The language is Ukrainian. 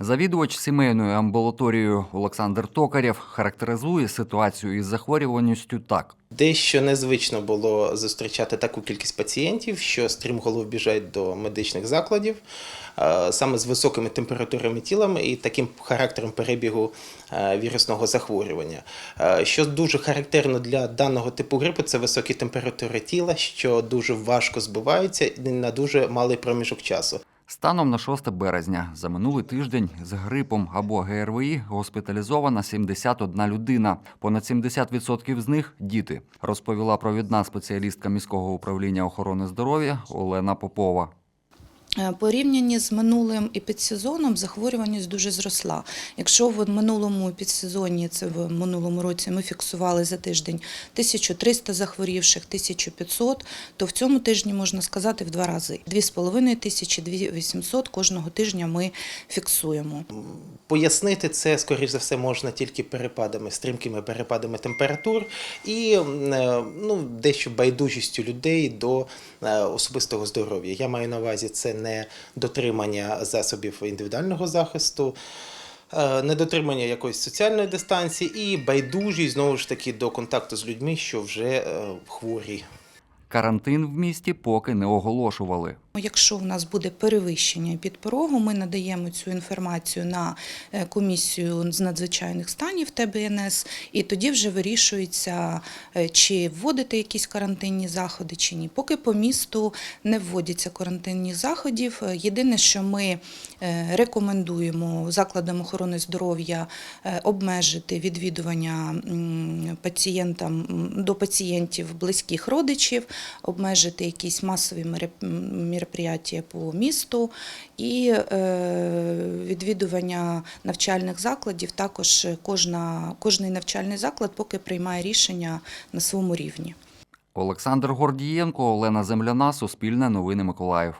Завідувач сімейною амбулаторією Олександр Токарєв характеризує ситуацію із захворюваністю так. Дещо незвично було зустрічати таку кількість пацієнтів, що стрімголов біжать до медичних закладів е, саме з високими температурами тіла і таким характером перебігу е, вірусного захворювання. Е, Що дуже характерно для даного типу грипу, це високі температури тіла, що дуже важко збиваються на дуже малий проміжок часу. Станом на 6 березня за минулий тиждень з грипом або ГРВІ госпіталізована 71 людина. Понад 70% з них діти, розповіла провідна спеціалістка міського управління охорони здоров'я Олена Попова. Е, Порівнянні з минулим і підсезоном захворюваність дуже зросла. Якщо в минулому підсезоні, це в минулому році, ми фіксували за тиждень 1300 захворівших, 1500, то в цьому тижні можна сказати в два рази. 2500, 2800 кожного тижня ми фіксуємо. Пояснити це, скоріш за все, можна тільки перепадами, стрімкими перепадами температур і е, ну, дещо байдужістю людей до е, особистого здоров'я. Я маю на увазі це не дотримання засобів індивідуального захисту. е, Недотримання якоїсь соціальної дистанції і байдужість знову ж таки до контакту з людьми, що вже е, хворі. Карантин в місті поки не оголошували. Якщо у нас буде перевищення підпорогу, ми надаємо цю інформацію на е, комісію з надзвичайних станів ТБНС, і тоді вже вирішується, е, чи вводити якісь карантинні заходи, чи ні. Поки по місту не вводяться карантинні заходів. Е, Єдине, що ми рекомендуємо закладам охорони здоров'я обмежити відвідування пацієнтам до пацієнтів близьких родичів, обмежити якісь масові мере- м, мероприятия по місту і е, відвідування навчальних закладів. Також кожна, кожний навчальний заклад поки приймає рішення на своєму рівні. Олександр Гордієнко, Олена Земляна, Суспільне новини Миколаїв.